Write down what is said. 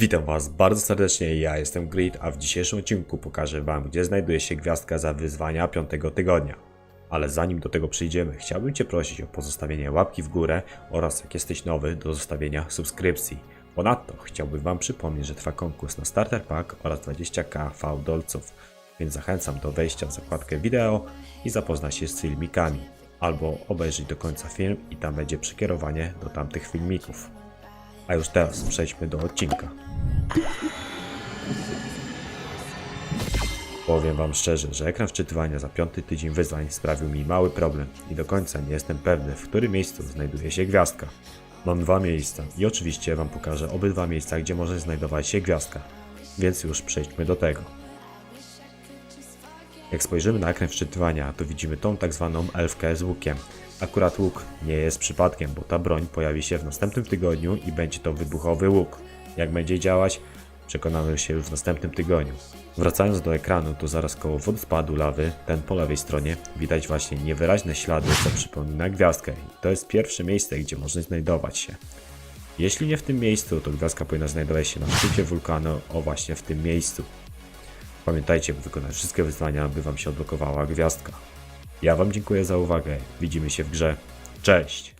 Witam Was bardzo serdecznie, ja jestem Grid, a w dzisiejszym odcinku pokażę Wam, gdzie znajduje się gwiazdka za wyzwania piątego tygodnia. Ale zanim do tego przyjdziemy, chciałbym Cię prosić o pozostawienie łapki w górę oraz jak jesteś nowy, do zostawienia subskrypcji. Ponadto chciałbym Wam przypomnieć, że trwa konkurs na Starter Pack oraz 20k V dolców, więc zachęcam do wejścia w zakładkę wideo i zapoznać się z filmikami. Albo obejrzeć do końca film i tam będzie przekierowanie do tamtych filmików. A już teraz przejdźmy do odcinka. Powiem Wam szczerze, że ekran wczytywania za piąty tydzień wyzwań sprawił mi mały problem i do końca nie jestem pewny, w którym miejscu znajduje się gwiazdka. Mam dwa miejsca i oczywiście Wam pokażę obydwa miejsca, gdzie może znajdować się gwiazdka. Więc już przejdźmy do tego. Jak spojrzymy na ekran wczytywania, to widzimy tą tak zwaną elfkę z łukiem. Akurat łuk nie jest przypadkiem, bo ta broń pojawi się w następnym tygodniu i będzie to wybuchowy łuk. Jak będzie działać, przekonamy się już w następnym tygodniu. Wracając do ekranu, to zaraz koło wodospadu lawy, ten po lewej stronie, widać właśnie niewyraźne ślady, co przypomina gwiazdkę. I to jest pierwsze miejsce, gdzie można znajdować się. Jeśli nie w tym miejscu, to gwiazdka powinna znajdować się na szczycie wulkanu, o właśnie w tym miejscu. Pamiętajcie, by wykonać wszystkie wyzwania, by Wam się odblokowała gwiazdka. Ja Wam dziękuję za uwagę. Widzimy się w grze. Cześć!